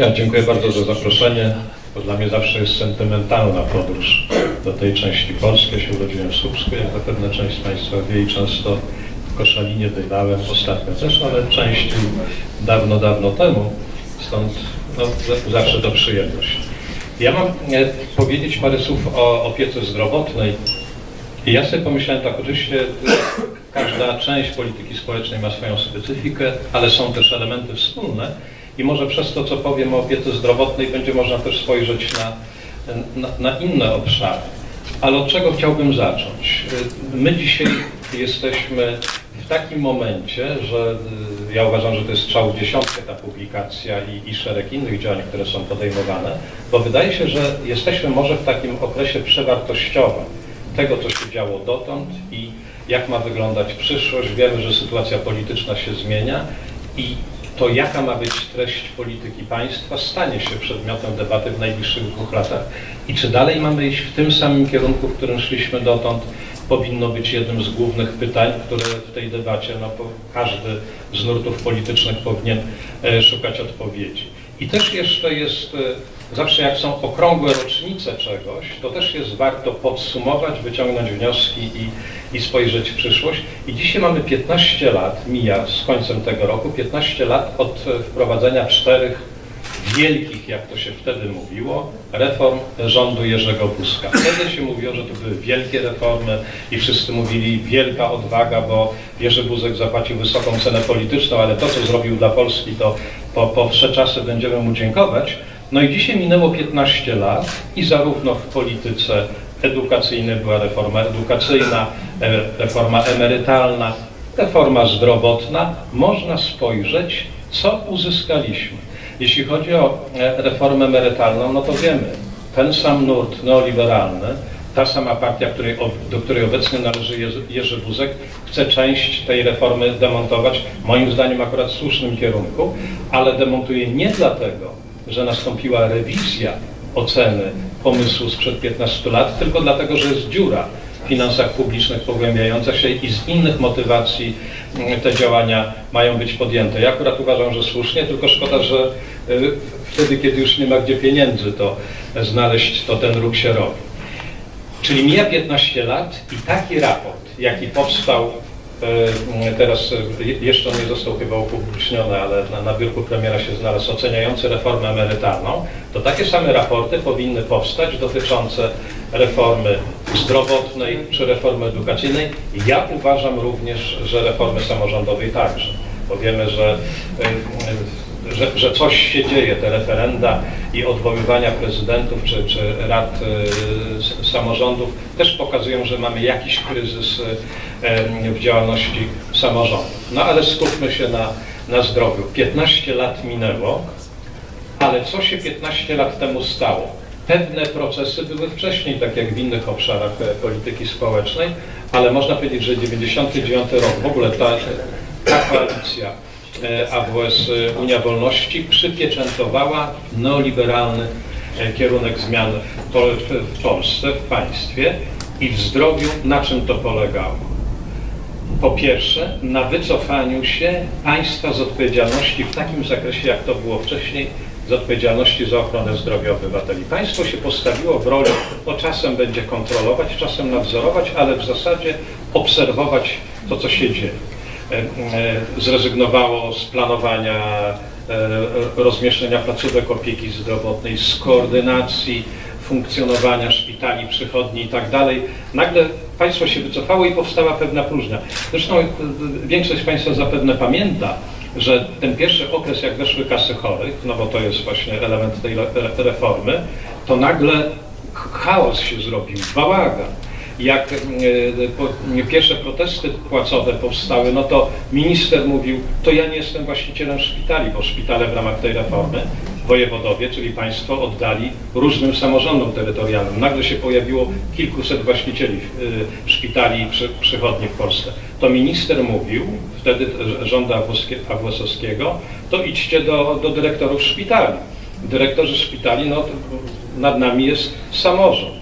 Ja dziękuję bardzo za zaproszenie. To dla mnie zawsze jest sentymentalna podróż do tej części Polski. Ja się urodziłem w Słupsku, jak zapewne część z Państwa wie i często w Koszalinie bywałem, ostatnio też, ale częściej dawno, dawno temu. Stąd no, za- zawsze to przyjemność. Ja mam e, powiedzieć parę słów o opiece zdrowotnej. I ja sobie pomyślałem tak, oczywiście każda część polityki społecznej ma swoją specyfikę, ale są też elementy wspólne i może przez to, co powiem o opiece zdrowotnej, będzie można też spojrzeć na, na, na inne obszary. Ale od czego chciałbym zacząć? E, My dzisiaj jesteśmy w takim momencie, że y, ja uważam, że to jest strzał w dziesiątkę ta publikacja i, i szereg innych działań, które są podejmowane, bo wydaje się, że jesteśmy może w takim okresie przewartościowym tego, co się działo dotąd i jak ma wyglądać przyszłość. Wiemy, że sytuacja polityczna się zmienia i to, jaka ma być treść polityki państwa, stanie się przedmiotem debaty w najbliższych dwóch latach. I czy dalej mamy iść w tym samym kierunku, w którym szliśmy dotąd, powinno być jednym z głównych pytań, które w tej debacie no, każdy z nurtów politycznych powinien e, szukać odpowiedzi. I też jeszcze jest, e, zawsze jak są okrągłe rocznice czegoś, to też jest warto podsumować, wyciągnąć wnioski i, i spojrzeć w przyszłość. I dzisiaj mamy 15 lat, mija z końcem tego roku, 15 lat od e, wprowadzenia czterech wielkich, jak to się wtedy mówiło, reform rządu Jerzego Buzka. Wtedy się mówiło, że to były wielkie reformy i wszyscy mówili wielka odwaga, bo Jerzy Buzek zapłacił wysoką cenę polityczną, ale to, co zrobił dla Polski, to po, po wsze czasy będziemy mu dziękować. No i dzisiaj minęło 15 lat i zarówno w polityce edukacyjnej była reforma edukacyjna, e, reforma emerytalna, reforma zdrowotna. Można spojrzeć, co uzyskaliśmy. Jeśli chodzi o e, reformę emerytalną, no to wiemy, ten sam nurt neoliberalny, ta sama partia, której, do której obecnie należy Jerzy Buzek, chce część tej reformy demontować, moim zdaniem akurat w słusznym kierunku, ale demontuje nie dlatego, że nastąpiła rewizja oceny pomysłu sprzed 15 lat, tylko dlatego, że jest dziura w finansach publicznych pogłębiająca się i z innych motywacji mm, te działania mają być podjęte. Ja akurat uważam, że słusznie, tylko szkoda, że y, wtedy, kiedy już nie ma gdzie pieniędzy, to znaleźć, to ten ruch się robi. Czyli mija 15 lat i taki raport, jaki powstał, teraz e, je- jeszcze nie został chyba upubliczniony, ale na, na biurku premiera się znalazł, oceniający reformę emerytalną, to takie same raporty powinny powstać dotyczące reformy zdrowotnej czy reformy edukacyjnej. Ja uważam również, że reformy samorządowej także, bo wiemy, że e, e, że, że coś się dzieje, te referenda i odwoływania prezydentów czy, czy rad y, samorządów też pokazują, że mamy jakiś kryzys y, w działalności samorządów. No ale skupmy się na, na zdrowiu. 15 lat minęło, ale co się 15 lat temu stało? Pewne procesy były wcześniej, tak jak w innych obszarach e, polityki społecznej, ale można powiedzieć, że 99 rok, w ogóle ta, ta koalicja e, AWS e, Unia Wolności przypieczętowała neoliberalny e, kierunek zmian w Polsce, w państwie i w zdrowiu. Na czym to polegało? Po pierwsze, na wycofaniu się państwa z odpowiedzialności w takim zakresie, jak to było wcześniej, z odpowiedzialności za ochronę zdrowia obywateli. Państwo się postawiło w roli, no czasem będzie kontrolować, czasem nadzorować, ale w zasadzie obserwować to, co się dzieje. E, e, Zrezygnowało z planowania e, rozmieszczenia placówek opieki zdrowotnej, z koordynacji funkcjonowania szpitali, przychodni i tak dalej. Nagle państwo się wycofało i powstała pewna próżnia. Zresztą y, większość Państwa zapewne pamięta, że ten pierwszy okres, jak weszły kasy chorych, no bo to jest właśnie element tej re- re- reformy, to nagle ch- chaos się zrobił, bałagan. Jak po, pierwsze protesty płacowe powstały, no to minister mówił, to ja nie jestem właścicielem szpitali, bo szpitale w ramach tej reformy wojewodowie, czyli państwo oddali różnym samorządom terytorialnym. Nagle się pojawiło kilkuset właścicieli y, szpitali i przy, przychodni w Polsce. To minister mówił, wtedy rząda AWS-owskiego, to idźcie do, do dyrektorów szpitali. Dyrektorzy szpitali, no nad nami jest samorząd.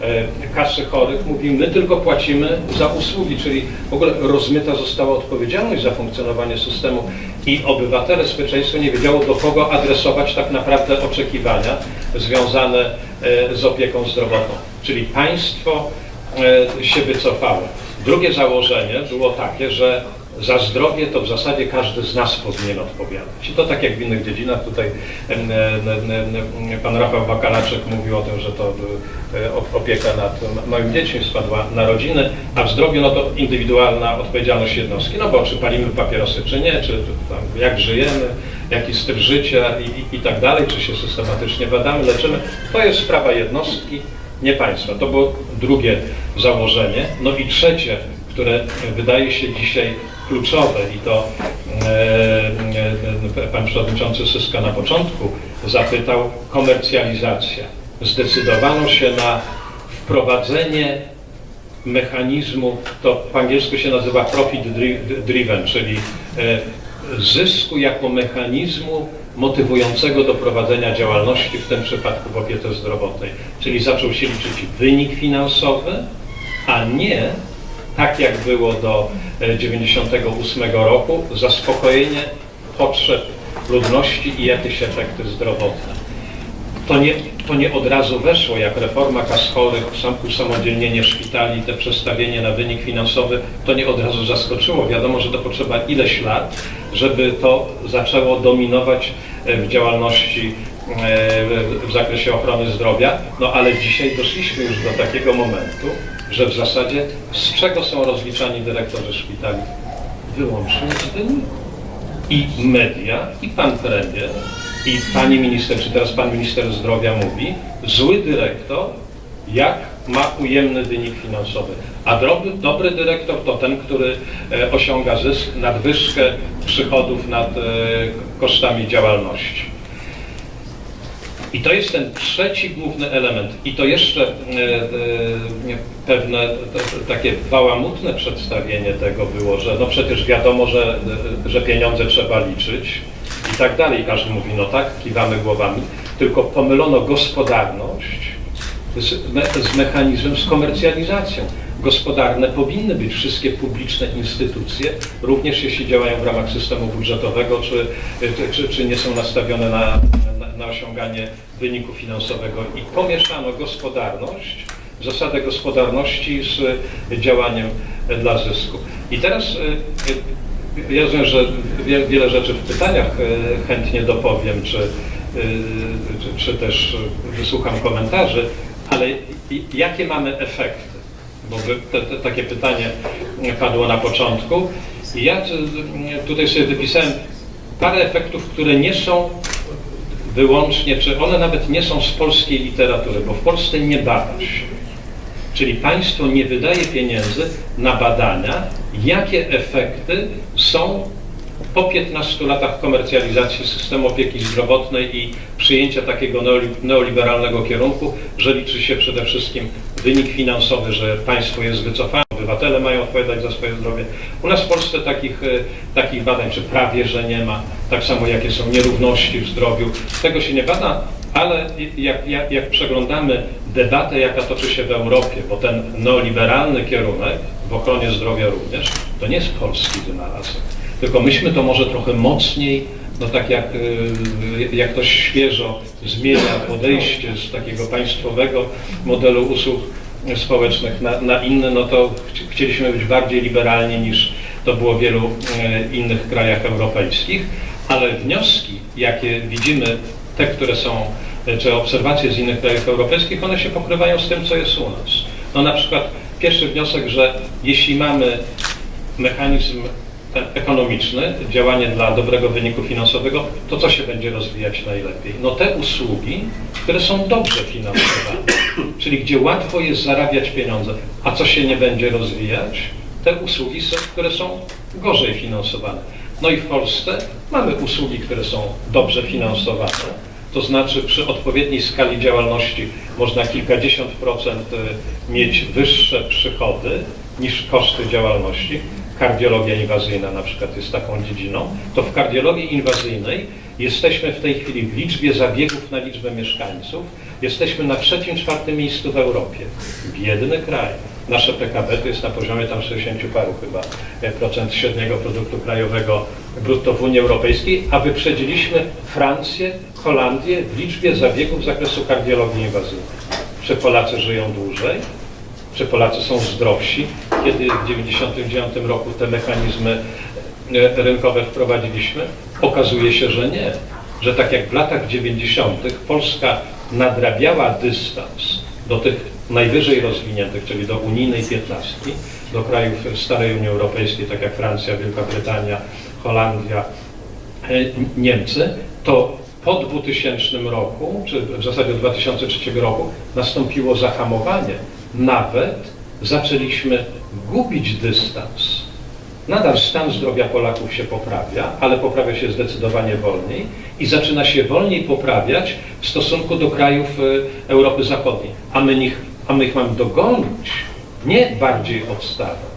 E, kasy chorych mówi, my tylko płacimy za usługi, czyli w ogóle rozmyta została odpowiedzialność za funkcjonowanie systemu i obywatele, społeczeństwo nie wiedziało do kogo adresować tak naprawdę oczekiwania związane e, z opieką zdrowotną. Czyli państwo e, się wycofało. Drugie założenie było takie, że za zdrowie to w zasadzie każdy z nas powinien odpowiadać. I to tak jak w innych dziedzinach, tutaj pan Rafał Bakalaczek mówił o tym, że to e, opieka nad małym dziećmi spadła na rodziny, a w zdrowiu no to indywidualna odpowiedzialność jednostki, no bo czy palimy papierosy, czy nie, czy jak żyjemy, jaki styl życia i, i, i tak dalej, czy się systematycznie badamy, leczymy, to jest sprawa jednostki, nie państwa. To było drugie założenie. No i trzecie, które wydaje się dzisiaj kluczowe i to e, e, pan przewodniczący Syska na początku zapytał, komercjalizacja. Zdecydowano się na wprowadzenie mechanizmu, to po angielsku się nazywa profit dri- driven, czyli e, zysku jako mechanizmu motywującego do prowadzenia działalności, w tym przypadku w opiece zdrowotnej. Czyli zaczął się liczyć wynik finansowy, a nie tak jak było do e, 98 roku, zaspokojenie potrzeb ludności i jakieś efekty zdrowotne to nie, to nie od razu weszło, jak reforma kas chorych, sam usamodzielnienie szpitali, te przestawienie na wynik finansowy, to nie od razu zaskoczyło. Wiadomo, że to potrzeba ileś lat, żeby to zaczęło dominować e, w działalności e, w zakresie ochrony zdrowia, no ale dzisiaj doszliśmy już do takiego momentu, że w zasadzie z czego są rozliczani dyrektorzy szpitali? Wyłącznie z wyniku i media, i pan premier, i pani minister, czy teraz pan minister zdrowia mówi, zły dyrektor, jak ma ujemny wynik finansowy. A dobry, dobry dyrektor to ten, który e, osiąga zysk, nadwyżkę przychodów nad e, kosztami działalności. I to jest ten trzeci główny element. I to jeszcze e, e, pewne takie bałamutne przedstawienie tego było, że no przecież wiadomo, że, że pieniądze trzeba liczyć i tak dalej. Każdy mówi, no tak, kiwamy głowami, tylko pomylono gospodarność z, me, z mechanizmem, z komercjalizacją. Gospodarne powinny być wszystkie publiczne instytucje, również jeśli działają w ramach systemu budżetowego, czy, czy, czy nie są nastawione na, na, na osiąganie wyniku finansowego. I pomieszano gospodarność, zasadę gospodarności z działaniem dla zysku. I teraz y, ja rozumiem, że wie- wiele rzeczy w pytaniach chętnie dopowiem, czy, czy, też wysłucham komentarzy, ale jakie mamy efekty? Bo te, te, takie pytanie padło na początku. I ja tutaj sobie wypisałem parę efektów, które nie są wyłącznie, czy one nawet nie są z polskiej literatury, bo w Polsce nie bada się. Czyli państwo nie wydaje pieniędzy na badania, jakie efekty są po 15 latach komercjalizacji systemu opieki zdrowotnej i przyjęcia takiego neoli- neoliberalnego kierunku, że liczy się przede wszystkim wynik finansowy, że państwo jest wycofane, obywatele mają odpowiadać za swoje zdrowie. U nas w Polsce takich, e, takich badań, czy prawie, że nie ma, tak samo jakie są nierówności w zdrowiu, tego się nie bada, ale jak, jak, jak przeglądamy debatę, jaka toczy się w Europie, bo ten neoliberalny kierunek w ochronie zdrowia również, to nie jest polski wynalazek. Tylko myśmy to może trochę mocniej, no tak jak, y, jak ktoś świeżo zmienia podejście z takiego państwowego modelu usług społecznych na, na inny, no to chci- chcieliśmy być bardziej liberalni niż to było w wielu e, innych krajach europejskich, ale wnioski, jakie widzimy, te, które są, e, czy obserwacje z innych krajów europejskich, one się pokrywają z tym, co jest u nas. No na przykład pierwszy wniosek, że jeśli mamy mechanizm ekonomiczny, działanie dla dobrego wyniku finansowego, to co się będzie rozwijać najlepiej? No te usługi, które są dobrze finansowane, czyli gdzie łatwo jest zarabiać pieniądze, a co się nie będzie rozwijać? Te usługi, które są gorzej finansowane. No i w Polsce mamy usługi, które są dobrze finansowane, to znaczy przy odpowiedniej skali działalności można kilkadziesiąt procent y, mieć wyższe przychody niż koszty działalności. Kardiologia inwazyjna na przykład jest taką dziedziną. To w kardiologii inwazyjnej jesteśmy w tej chwili w liczbie zabiegów na liczbę mieszkańców Jesteśmy na trzecim, czwartym miejscu w Europie. Biedny kraj. Nasze PKB to jest na poziomie tam 60 paru chyba e, procent średniego produktu krajowego brutto w Unii Europejskiej, a wyprzedziliśmy Francję, Holandię w liczbie zabiegów z zakresu kardiologii inwazyjnej. Czy Polacy żyją dłużej? Czy Polacy są zdrowsi? Kiedy w 1999 roku te mechanizmy e, rynkowe wprowadziliśmy? Okazuje się, że nie. Że tak jak w latach 90. Polska nadrabiała dystans do tych najwyżej rozwiniętych, czyli do unijnej piętnastki, do krajów starej Unii Europejskiej, tak jak Francja, Wielka Brytania, Holandia, e, Niemcy, to po 2000 roku, czy w zasadzie od 2003 roku, nastąpiło zahamowanie. Nawet zaczęliśmy gubić dystans. Nadal stan zdrowia Polaków się poprawia, ale poprawia się zdecydowanie wolniej i zaczyna się wolniej poprawiać w stosunku do krajów e, Europy Zachodniej. A my ich, a my ich mamy dogonić, nie bardziej odstawać.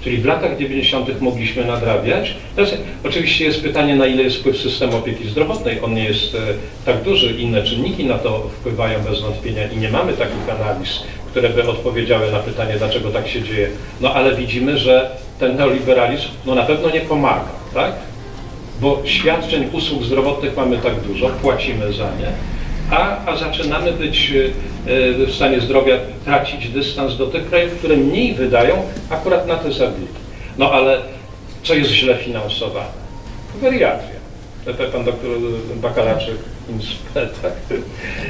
Czyli w latach 90. mogliśmy nadrabiać. Teraz oczywiście jest pytanie, na ile jest wpływ systemu opieki zdrowotnej. On nie jest e, tak duży, inne czynniki na to wpływają bez wątpienia i nie mamy takich analiz, które by odpowiedziały na pytanie, dlaczego tak się dzieje. No ale widzimy, że ten neoliberalizm no, na pewno nie pomaga, tak? Bo świadczeń usług zdrowotnych mamy tak dużo, płacimy za nie, a, a zaczynamy być e, w stanie zdrowia, tracić dystans do tych krajów, które mniej wydają akurat na te zabiegi. No ale co jest źle finansowane? Geriatria. Tutaj pan doktor Bakalarczyk tak,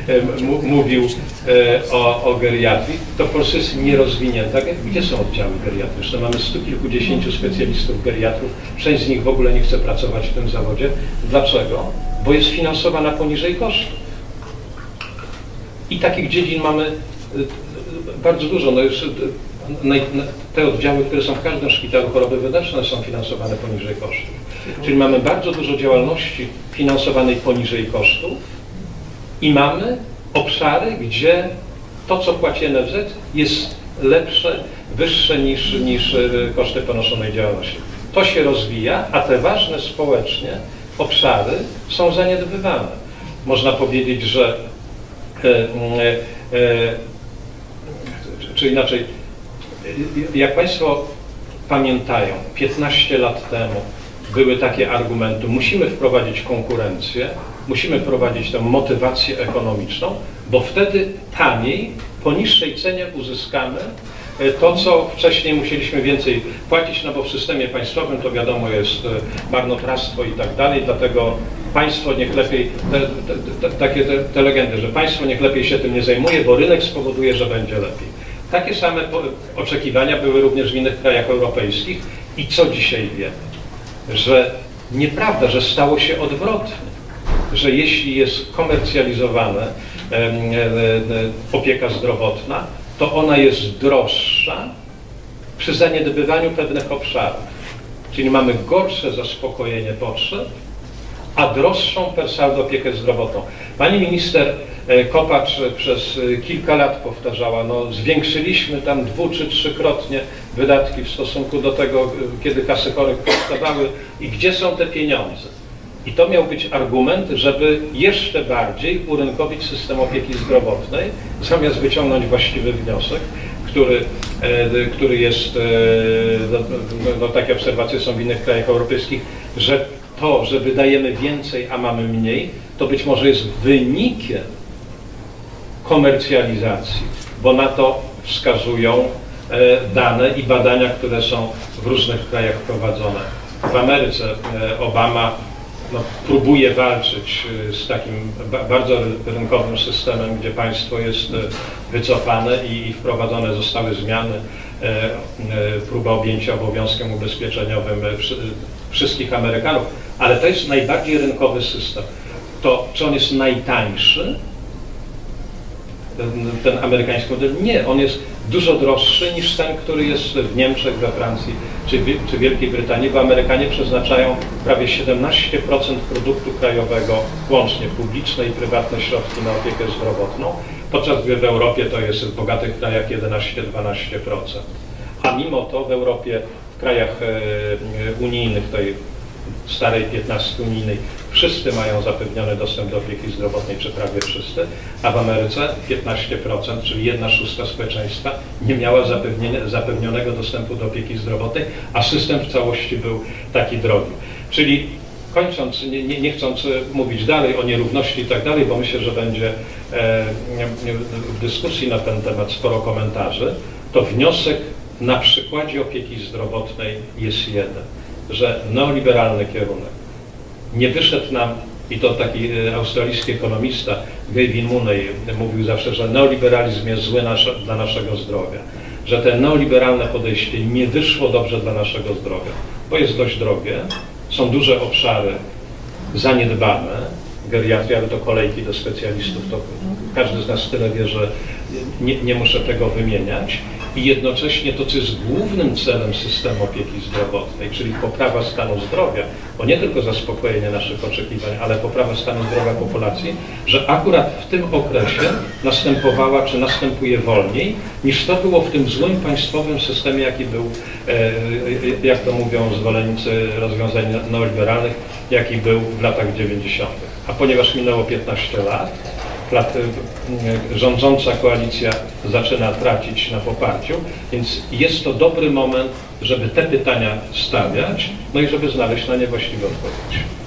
m- mówił e, o, o geriatrii. To w Polsce jest nierozwinięta. Gdzie są oddziały geriatryczne? Mamy stu kilkudziesięciu specjalistów geriatrów. Część z nich w ogóle nie chce pracować w tym zawodzie. Dlaczego? Bo jest finansowana poniżej kosztów. I takich dziedzin mamy y, bardzo dużo. No już y, te oddziały, które są w każdym szpitalu choroby wewnętrzne są finansowane poniżej kosztów. Czyli mamy bardzo dużo działalności finansowanej poniżej kosztów i mamy obszary, gdzie to, co płaci NFZ jest lepsze, wyższe niż, niż y, koszty ponoszonej działalności. To się rozwija, a te ważne społecznie obszary są zaniedbywane. Można powiedzieć, że czy inaczej, jak Państwo pamiętają, 15 lat temu były takie argumenty, musimy wprowadzić konkurencję, musimy wprowadzić tę motywację ekonomiczną, bo wtedy taniej, po niższej cenie uzyskamy e, to, co wcześniej musieliśmy więcej płacić, no bo w systemie państwowym to wiadomo jest e, marnotrawstwo i tak dalej, dlatego państwo niech lepiej, te, te, te, takie te, te legendy, że państwo niech lepiej się tym nie zajmuje, bo rynek spowoduje, że będzie lepiej. Takie same oczekiwania były również w innych krajach europejskich i co dzisiaj wiemy? Że nieprawda, że stało się odwrotnie, że jeśli jest komercjalizowana e, e, opieka zdrowotna, to ona jest droższa przy zaniedbywaniu pewnych obszarów. Czyli mamy gorsze zaspokojenie potrzeb, a droższą per saldo opiekę zdrowotną. Pani minister e, Kopacz przez e, kilka lat powtarzała, no zwiększyliśmy tam dwu czy trzykrotnie wydatki w stosunku do tego, e, kiedy kasy chorych powstawały i gdzie są te pieniądze. I to miał być argument, żeby jeszcze bardziej urynkowić system opieki zdrowotnej, zamiast wyciągnąć właściwy wniosek, który, e, który jest, e, no, no, no, takie obserwacje są w innych krajach europejskich, że to, że wydajemy więcej, a mamy mniej, to być może jest wynikiem komercjalizacji, bo na to wskazują e, dane i badania, które są w różnych krajach prowadzone. W Ameryce Obama no, próbuje walczyć e, z takim ba- bardzo rynkowym systemem, gdzie państwo jest e, wycofane i wprowadzone zostały zmiany, e, e, próba objęcia obowiązkiem ubezpieczeniowym e, wszy- wszystkich Amerykanów, ale to jest najbardziej rynkowy system. To czy on jest najtańszy? ten, ten amerykański model. Nie, on jest dużo droższy niż ten, który jest w Niemczech, we Francji czy, czy Wielkiej Brytanii, bo Amerykanie przeznaczają prawie 17% produktu krajowego, łącznie publiczne i prywatne środki na opiekę zdrowotną, podczas gdy w Europie to jest w bogatych krajach 11-12%. A mimo to w Europie, w krajach e, unijnych, tej starej 15 unijnej wszyscy mają zapewniony dostęp do opieki zdrowotnej, czy prawie wszyscy, a w Ameryce 15%, czyli 1 szósta społeczeństwa nie miała zapewnionego dostępu do opieki zdrowotnej, a system w całości był taki drogi. Czyli kończąc, nie, nie, nie chcąc mówić dalej o nierówności i tak dalej, bo myślę, że będzie e, w dyskusji na ten temat sporo komentarzy, to wniosek na przykładzie opieki zdrowotnej jest jeden, że neoliberalny kierunek. Nie wyszedł nam, i to taki e, australijski ekonomista Gavin Mooney mówił zawsze, że neoliberalizm jest zły dla naszego zdrowia, że te neoliberalne podejście nie wyszło dobrze dla naszego zdrowia, bo jest dość drogie, są duże obszary zaniedbane, geriatria, ale to kolejki do specjalistów, to każdy z nas tyle wie, że nie, nie muszę tego wymieniać i jednocześnie to, co jest głównym celem systemu opieki zdrowotnej, czyli poprawa stanu zdrowia, bo nie tylko zaspokojenie naszych oczekiwań, ale poprawa stanu zdrowia populacji, że akurat w tym okresie następowała, czy następuje wolniej, niż to było w tym złym państwowym systemie, jaki był, e, e, jak to mówią zwolennicy rozwiązań neoliberalnych, jaki był w latach 90. A ponieważ minęło 15 lat, rządząca koalicja zaczyna tracić na poparciu, więc jest to dobry moment, żeby te pytania stawiać, no i żeby znaleźć na nie właściwe odpowiedzi.